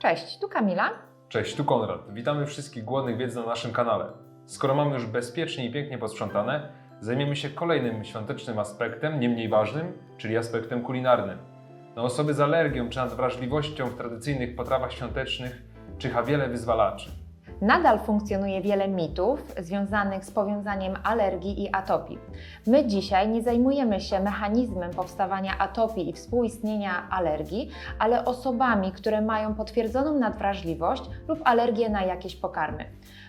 Cześć, tu Kamila. Cześć, tu Konrad. Witamy wszystkich głodnych wiedzy na naszym kanale. Skoro mamy już bezpiecznie i pięknie posprzątane, zajmiemy się kolejnym świątecznym aspektem, nie mniej ważnym, czyli aspektem kulinarnym. Na osoby z alergią czy nadwrażliwością w tradycyjnych potrawach świątecznych czyha wiele wyzwalaczy. Nadal funkcjonuje wiele mitów związanych z powiązaniem alergii i atopii. My dzisiaj nie zajmujemy się mechanizmem powstawania atopii i współistnienia alergii, ale osobami, które mają potwierdzoną nadwrażliwość lub alergię na jakieś pokarmy.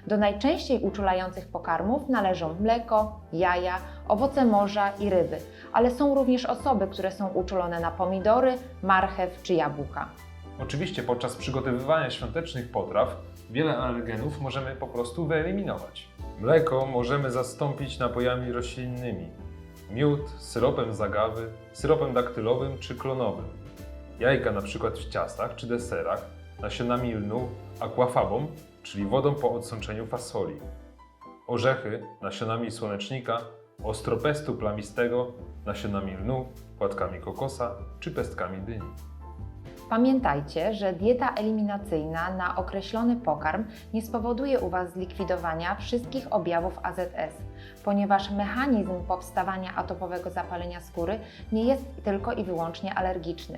Do najczęściej uczulających pokarmów należą mleko, jaja, owoce morza i ryby, ale są również osoby, które są uczulone na pomidory, marchew czy jabłka. Oczywiście podczas przygotowywania świątecznych potraw wiele alergenów możemy po prostu wyeliminować. Mleko możemy zastąpić napojami roślinnymi. Miód syropem z agawy, syropem daktylowym czy klonowym. Jajka przykład w ciastach czy deserach, nasionami lnu, aquafabą, czyli wodą po odsączeniu fasoli. Orzechy nasionami słonecznika, ostropestu plamistego, nasionami lnu, płatkami kokosa czy pestkami dyni. Pamiętajcie, że dieta eliminacyjna na określony pokarm nie spowoduje u Was zlikwidowania wszystkich objawów AZS, ponieważ mechanizm powstawania atopowego zapalenia skóry nie jest tylko i wyłącznie alergiczny.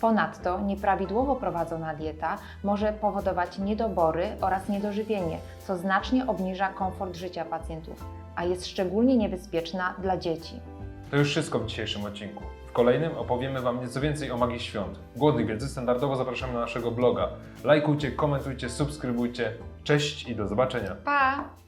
Ponadto nieprawidłowo prowadzona dieta może powodować niedobory oraz niedożywienie, co znacznie obniża komfort życia pacjentów, a jest szczególnie niebezpieczna dla dzieci. To już wszystko w dzisiejszym odcinku. W kolejnym opowiemy Wam nieco więcej o magii świąt. Głodnych wiedzy standardowo zapraszamy na naszego bloga. Lajkujcie, komentujcie, subskrybujcie. Cześć i do zobaczenia. Pa!